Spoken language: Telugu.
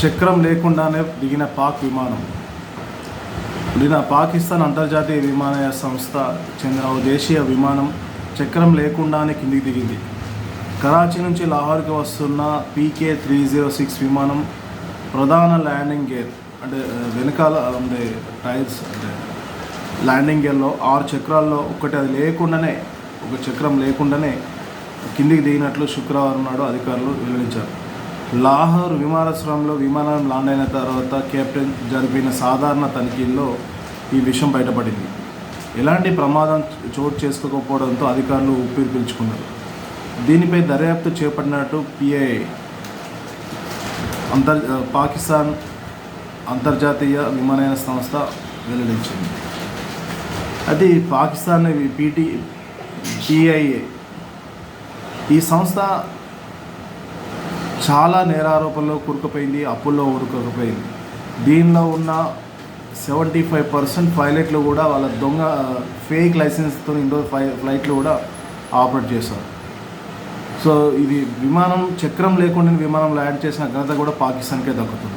చక్రం లేకుండానే దిగిన పాక్ విమానం. నిన్న పాకిస్తాన్ అంతర్జాతీయ విమానయాన సంస్థ చెందిన ఓ దేశీయ విమానం చక్రం లేకుండానే కిందికి దిగింది. కరాచీ నుంచి లాహోర్కి వస్తున్న పీకే త్రీ జీరో సిక్స్ విమానం ప్రధాన ల్యాండింగ్ గేర్ అంటే వెనకాల ఉండే టైర్స్ అంటే ల్యాండింగ్ గేర్లో ఆరు చక్రాల్లో ఒకటి అది లేకుండానే ఒక చక్రం లేకుండానే కిందికి దిగినట్లు శుక్రవారం నాడు అధికారులు వెల్లడించారు. లాహోర్ విమానాశ్రయంలో విమానం ల్యాండ్ అయిన తర్వాత కెప్టెన్ జరిపిన సాధారణ తనిఖీల్లో ఈ విషయం బయటపడింది. ఎలాంటి ప్రమాదం చోటు చేసుకోకపోవడంతో అధికారులు ఊపిరి పీల్చుకున్నారు. దీనిపై దర్యాప్తు చేపట్టినట్టు పిఐ అంతర్ పాకిస్తాన్ అంతర్జాతీయ విమానయాన సంస్థ వెల్లడించింది. అది పాకిస్తాన్ పీటీ పిఐఏ ఈ సంస్థ చాలా నేరారోపణలో కూరుకుపోయింది అప్పుల్లో ఉరుకుపోయింది దీనిలో ఉన్న సెవెంటీ ఫైవ్ పర్సెంట్ పైలట్లు కూడా వాళ్ళ దొంగ ఫేక్ లైసెన్స్తో ఇండో ఫ్లై ఫ్లైట్లు కూడా ఆపరేట్ చేశారు. సో ఇది విమానం చక్రం లేకుండా విమానం ల్యాండ్ చేసిన ఘనత కూడా పాకిస్తాన్కే దక్కుతుంది.